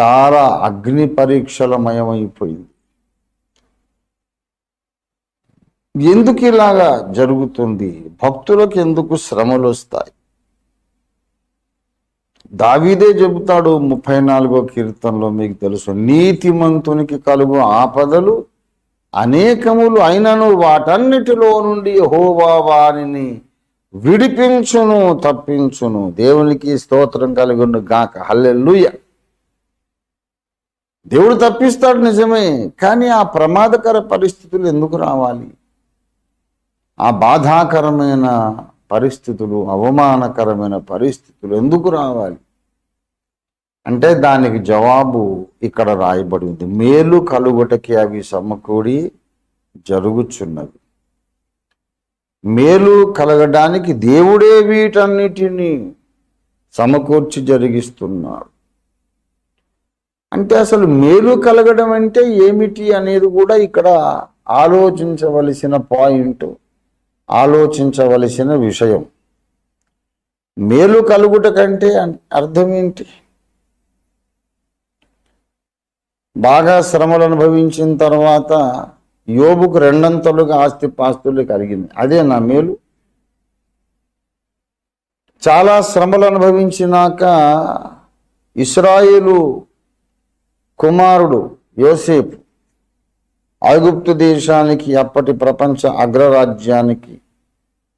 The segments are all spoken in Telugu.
చాలా అగ్ని పరీక్షలమయమైపోయింది. ఎందుకు ఇలాగా జరుగుతుంది? భక్తులకు ఎందుకు శ్రమలు వస్తాయి దావీదే చెబుతాడు ముప్పై నాలుగో కీర్తనలో మీకు తెలుసు నీతిమంతునికి కలుగు ఆపదలు అనేకములు అయినను వాటన్నిటిలో నుండి హోవా వారిని విడిపించును తప్పించును. దేవునికి స్తోత్రం కలుగును గాక. హల్లెలూయ. దేవుడు తప్పిస్తాడు నిజమే కానీ ఆ ప్రమాదకర పరిస్థితులు ఎందుకు రావాలి? ఆ బాధాకరమైన పరిస్థితులు అవమానకరమైన పరిస్థితులు ఎందుకు రావాలి? అంటే దానికి జవాబు ఇక్కడ రాయబడి ఉంది. మేలు కలుగుటకి అవి సమకూడి జరుగుచున్నవి. మేలు కలగడానికి దేవుడే వీటన్నిటినీ సమకూర్చి జరిగిస్తున్నాడు. అంటే అసలు మేలు కలగడం అంటే ఏమిటి అనేది కూడా ఇక్కడ ఆలోచించవలసిన పాయింట్ ఆలోచించవలసిన విషయం. మేలు కలుగుట కంటే అర్థం ఏంటి? బాగా శ్రమలు అనుభవించిన తర్వాత యోబుకు రెండంతలుగా ఆస్తి పాస్తులు కలిగింది. అదే నా మేలు. చాలా శ్రమలు అనుభవించినాక ఇస్రాయేలు కుమారుడు యోసేపు ఐగుప్తు దేశానికి అప్పటి ప్రపంచ అగ్రరాజ్యానికి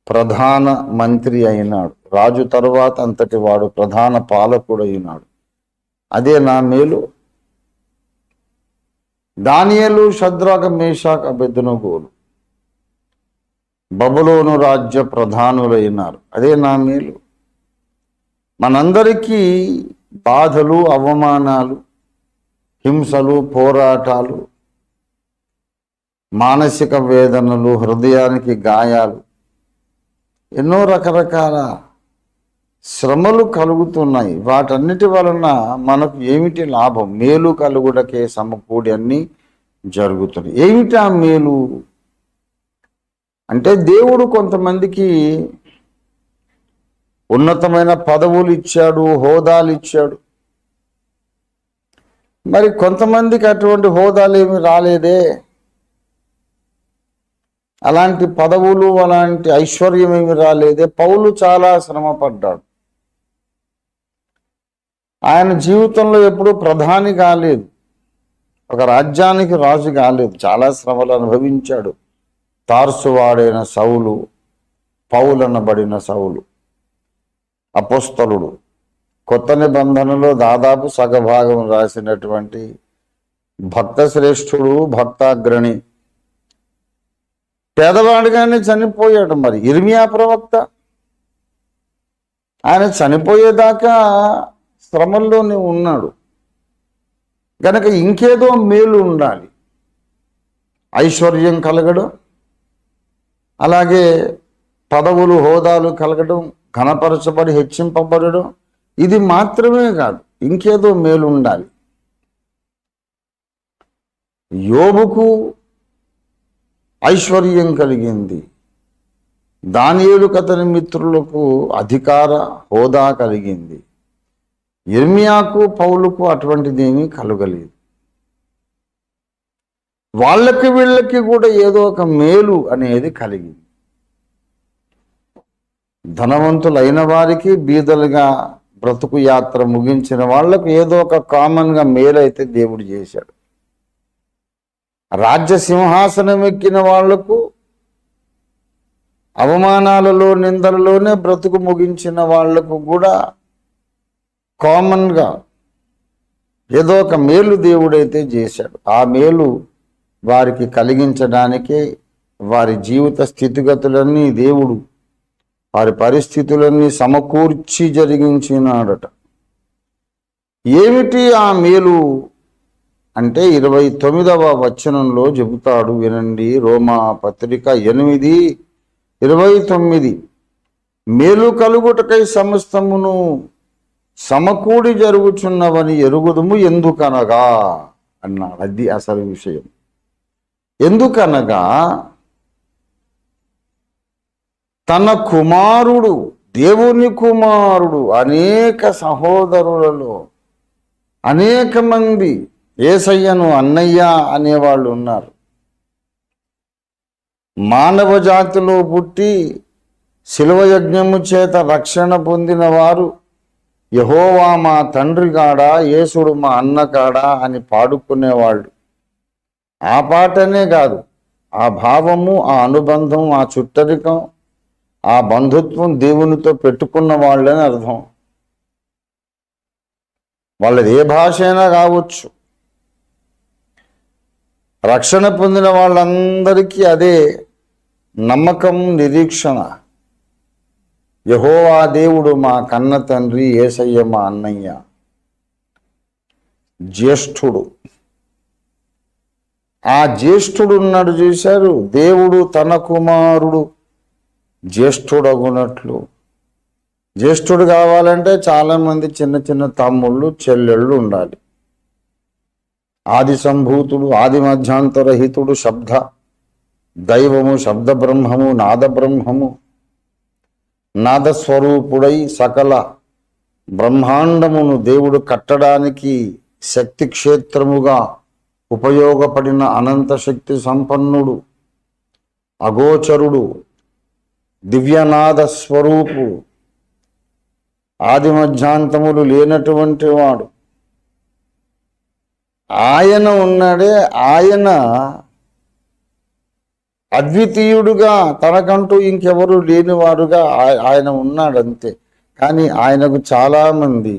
ప్రధాన మంత్రి అయినాడు. రాజు తరువాత అంతటి వాడు ప్రధాన పాలకుడు అయినాడు. అదే నా మేలు. దానియలు షద్రాక మేషాక బెద్దనగోలు బబులోను రాజ్య ప్రధానులైనారు. అదే నా మేలు. మనందరికీ బాధలు అవమానాలు హింసలు పోరాటాలు మానసిక వేదనలు హృదయానికి గాయాలు ఎన్నో రకరకాల శ్రమలు కలుగుతున్నాయి. వాటన్నిటి వలన మనకు ఏమిటి లాభం? మేలు కలుగుటకే సమకూడి అన్ని జరుగుతున్నాయి. ఏమిటి ఆ మేలు? అంటే దేవుడు కొంతమందికి ఉన్నతమైన పదవులు ఇచ్చాడు హోదాలు ఇచ్చాడు. మరి కొంతమందికి అటువంటి హోదాలు ఏమి రాలేదే. అలాంటి పదవులు అలాంటి ఐశ్వర్యం ఏమి రాలేదే. పౌలు చాలా శ్రమ పడ్డాడు ఆయన జీవితంలో ఎప్పుడూ ప్రధాని కాలేదు. ఒక రాజ్యానికి రాజు కాలేదు. చాలా శ్రమలు అనుభవించాడు. తార్సువాడైన సౌలు పౌలనబడిన సౌలు అపోస్తలుడు. కొత్త నిబంధనలో దాదాపు సగభాగం రాసినటువంటి భక్త శ్రేష్ఠుడు భక్తాగ్రణి. పేదవాడిగానే చనిపోయాడు మరి. ఇర్మియా ప్రవక్త. ఆయన చనిపోయేదాకా శ్రమల్లోనే ఉన్నాడు. గనక ఇంకేదో మేలు ఉండాలి. ఐశ్వర్యం కలగడం అలాగే పదవులు హోదాలు కలగడం ఘనపరచబడి హెచ్చింపబడడం ఇది మాత్రమే కాదు ఇంకేదో మేలు ఉండాలి యోబుకు ఐశ్వర్యం కలిగింది. దానియులు కథని మిత్రులకు అధికార హోదా కలిగింది. ఇర్మియాకు పౌలుకు అటువంటిదేమీ కలగలేదు. వాళ్ళకి వీళ్ళకి కూడా ఏదో ఒక మేలు అనేది కలిగింది. ధనవంతులైన వారికి బీదలుగా బ్రతుకు యాత్ర ముగించిన వాళ్ళకు ఏదో ఒక కామన్గా మేలు అయితే దేవుడు చేశాడు. రాజ్య సింహాసనం ఎక్కిన వాళ్ళకు అవమానాలలో నిందలలోనే బ్రతుకు ముగించిన వాళ్ళకు కూడా కామన్గా ఏదో ఒక మేలు దేవుడైతే చేశాడు. ఆ మేలు వారికి కలిగించడానికే వారి జీవిత స్థితిగతులన్నీ దేవుడు వారి పరిస్థితులన్నీ సమకూర్చి జరిగించినాడట. ఏమిటి ఆ మేలు? అంటే ఇరవై తొమ్మిదవ వచనంలో చెబుతాడు వినండి. రోమా పత్రిక ఎనిమిది ఇరవై తొమ్మిది. మేలు కలుగుటకై సమస్తమును సమకూడి జరుగుచున్నవని ఎరుగుదుము ఎందుకనగా? అన్నాడు. అది అసలు విషయం. ఎందుకనగా? తన కుమారుడు దేవుని కుమారుడు అనేక సహోదరులలో అనేక మంది ఏసయ్యను అన్నయ్య అనేవాళ్ళు ఉన్నారు. మానవ జాతిలో పుట్టి శిలువ యజ్ఞము చేత రక్షణ పొందిన వారు యహోవా మా తండ్రి కాడా యేసుడు మా అన్న కాడా అని పాడుకునేవాళ్ళు. ఆ పాటనే కాదు ఆ భావము ఆ అనుబంధం ఆ చుట్టరికం ఆ బంధుత్వం దేవునితో పెట్టుకున్న వాళ్ళని అర్థం. వాళ్ళది ఏ భాష అయినా కావచ్చు. రక్షణ పొందిన వాళ్ళందరికీ అదే నమ్మకం నిరీక్షణ. యహోవా దేవుడు మా కన్న తండ్రి ఏసయ్య మా అన్నయ్య. జ్యేష్ఠుడు. ఆ జ్యేష్ఠుడు ఉన్నాడు చూశారు? దేవుడు తన కుమారుడు. జ్యేష్ఠుడగునట్లు. జ్యేష్ఠుడు కావాలంటే చాలామంది చిన్న చిన్న తమ్ముళ్ళు చెల్లెళ్ళు ఉండాలి. ఆది సంభూతుడు ఆది మధ్యాంతరహితుడు శబ్ద దైవము శబ్ద బ్రహ్మము నాద బ్రహ్మము నాదస్వరూపుడై సకల బ్రహ్మాండమును దేవుడు కట్టడానికి శక్తి క్షేత్రముగా ఉపయోగపడిన అనంత శక్తి సంపన్నుడు అగోచరుడు దివ్యనాథ స్వరూపు. ఆది మధ్యాంతములు లేనటువంటి వాడు. ఆయన ఉన్నాడే ఆయన అద్వితీయుడుగా తనకంటూ ఇంకెవరు లేనివారుగా ఆయన ఉన్నాడు అంతే కానీ ఆయనకు చాలామంది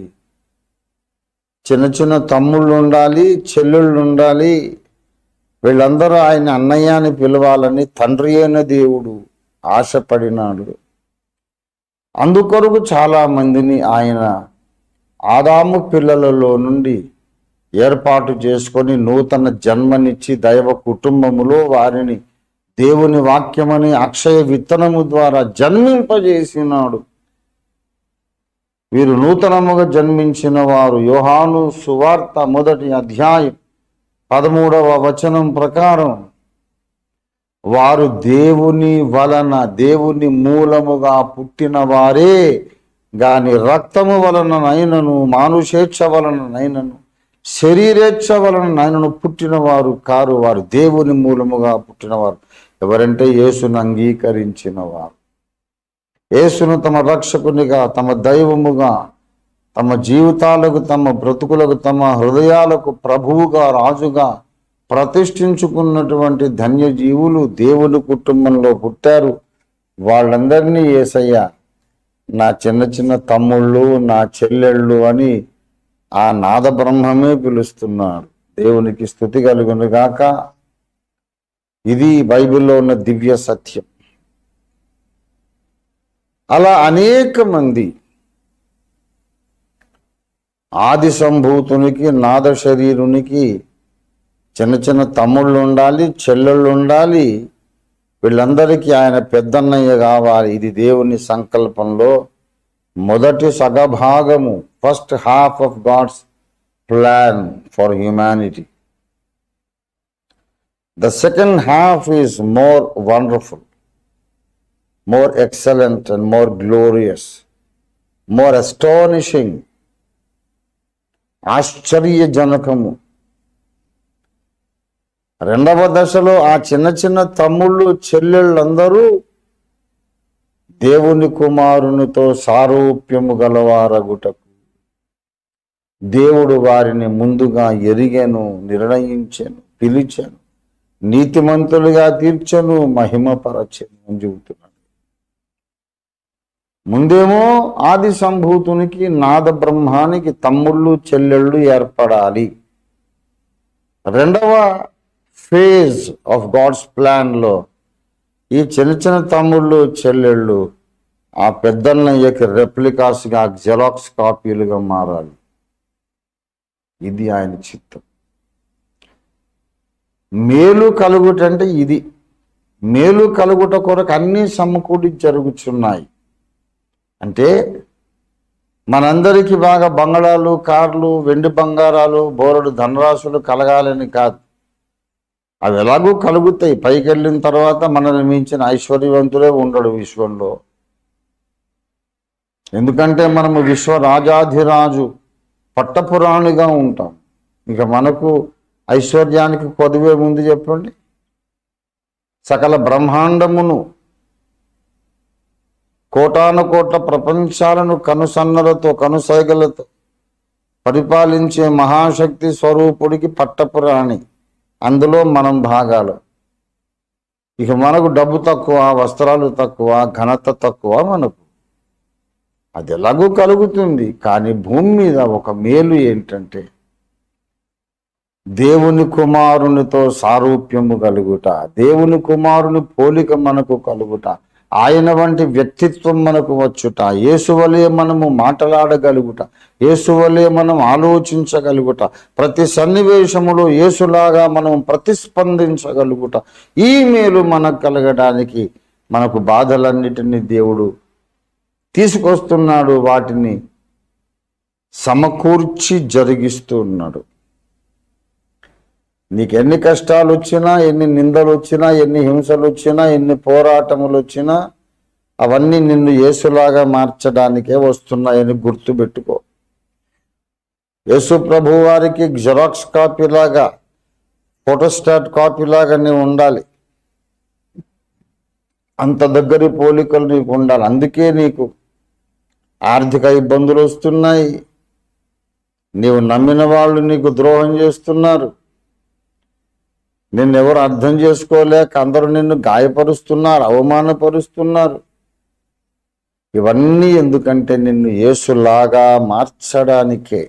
చిన్న చిన్న తమ్ముళ్ళు ఉండాలి చెల్లెళ్ళు ఉండాలి వీళ్ళందరూ ఆయన అన్నయ్య అని పిలవాలని తండ్రి అయిన దేవుడు. ఆశపడినాడు. అందుకొరకు చాలా మందిని ఆయన ఆదాము పిల్లలలో నుండి ఏర్పాటు చేసుకొని నూతన జన్మనిచ్చి దైవ కుటుంబములో వారిని దేవుని వాక్యమని అక్షయ విత్తనము ద్వారా జన్మింపజేసినాడు. వీరు నూతనముగా జన్మించిన వారు యోహాను సువార్త మొదటి అధ్యాయం పదమూడవ వచనం ప్రకారం వారు దేవుని వలన దేవుని మూలముగా పుట్టిన వారే. గాని రక్తము వలన నైనను మానుషేచ్ఛ వలన నైనను శరీరేచ్ఛ వలన నైనను పుట్టినవారు కారు వారు దేవుని మూలముగా పుట్టినవారు ఎవరంటే యేసును అంగీకరించిన వారు. యేసును తమ రక్షకునిగా తమ దైవముగా తమ జీవితాలకు తమ బ్రతుకులకు తమ హృదయాలకు ప్రభువుగా రాజుగా ప్రతిష్ఠించుకున్నటువంటి ధన్యజీవులు దేవుని కుటుంబంలో పుట్టారు. వాళ్ళందరినీ ఏసయ్య నా చిన్న చిన్న తమ్ముళ్ళు నా చెల్లెళ్ళు అని ఆ నాద బ్రహ్మమే పిలుస్తున్నాడు దేవునికి స్థుతి కలుగును గాక. ఇది బైబిల్లో ఉన్న దివ్య సత్యం. అలా అనేక మంది ఆది సంభూతునికి నాద శరీరునికి చిన్న చిన్న తమ్ముళ్ళు ఉండాలి చెల్లెళ్ళు ఉండాలి. వీళ్ళందరికీ ఆయన పెద్దన్నయ్య కావాలి. ఇది దేవుని సంకల్పంలో మొదటి సగభాగము first half of God's plan for humanity the second half is more wonderful more excellent and more glorious more astonishing ఆశ్చర్యజనకము. రెండవ దశలో ఆ చిన్న చిన్న తమ్ముళ్ళు చెల్లెళ్ళందరూ దేవుని కుమారునితో సారూప్యము గలవారగుటకు. దేవుడు వారిని ముందుగా ఎరిగాను నిర్ణయించాను పిలిచాను నీతిమంతులుగా తీర్చను మహిమపరచను అని చెబుతున్నాడు. ముందేమో ఆది సంభూతునికి నాద బ్రహ్మానికి తమ్ముళ్ళు చెల్లెళ్ళు ఏర్పడాలి. రెండవ ఫేజ్ ఆఫ్ గాడ్స్ ప్లాన్లో ఈ చిన్న చిన్న తమ్ముళ్ళు చెల్లెళ్ళు ఆ పెద్దన్నయ్యకి రెప్లికాస్గా జెరాక్స్ కాపీలుగా మారాలి. ఇది ఆయన చిత్తం. మేలు కలుగుటంటే ఇది. మేలు కలుగుట కొరకు అన్నీ సమకూడి జరుగుచున్నాయి. అంటే మనందరికీ బాగా బంగళాలు కార్లు వెండి బంగారాలు బోరడు ధనరాశులు కలగాలని కాదు. అవి ఎలాగో కలుగుతాయి. పైకి వెళ్ళిన తర్వాత మనల్ని మించిన ఐశ్వర్యవంతులే ఉండడు విశ్వంలో. ఎందుకంటే మనము విశ్వరాజాధిరాజు పట్టపురాణిగా ఉంటాం. ఇక మనకు ఐశ్వర్యానికి కొదువే ముందు చెప్పండి. సకల బ్రహ్మాండమును కోటాను కోట్ల ప్రపంచాలను కనుసన్నలతో కనుసైగలతో పరిపాలించే మహాశక్తి స్వరూపుడికి పట్టపురాణి. అందులో మనం భాగాలు. ఇక మనకు డబ్బు తక్కువ వస్త్రాలు తక్కువ ఘనత తక్కువ మనకు. అది ఎలాగూ కలుగుతుంది. కానీ భూమి మీద ఒక మేలు ఏంటంటే దేవుని కుమారునితో సారూప్యము కలుగుట దేవుని కుమారుని పోలిక మనకు కలుగుట. ఆయన వంటి వ్యక్తిత్వం మనకు వచ్చుట ఏసువలే మనము మాట్లాడగలుగుట ఏసువలే మనం ఆలోచించగలుగుట ప్రతి సన్నివేశములో యేసులాగా మనం ప్రతిస్పందించగలుగుట ఈ మేలు మనకు కలగడానికి మనకు బాధలన్నిటినీ దేవుడు తీసుకొస్తున్నాడు వాటిని సమకూర్చి జరిగిస్తూ ఉన్నాడు. నీకు ఎన్ని కష్టాలు వచ్చినా ఎన్ని నిందలు వచ్చినా ఎన్ని హింసలు వచ్చినా ఎన్ని పోరాటములు వచ్చినా అవన్నీ నిన్ను యేసులాగా మార్చడానికే వస్తున్నాయని గుర్తుపెట్టుకో. యేసు ప్రభు వారికి జెరాక్స్ కాపీలాగా ఫోటోస్టాట్ కాపీలాగా నీవు ఉండాలి. అంత దగ్గరి పోలికలు నీకు ఉండాలి. అందుకే నీకు ఆర్థిక ఇబ్బందులు వస్తున్నాయి నీవు నమ్మిన వాళ్ళు నీకు ద్రోహం చేస్తున్నారు. నిన్నెవరు అర్థం చేసుకోలేక అందరూ నిన్ను గాయపరుస్తున్నారు అవమానపరుస్తున్నారు. ఇవన్నీ ఎందుకంటే నిన్ను యేసులాగా మార్చడానికే.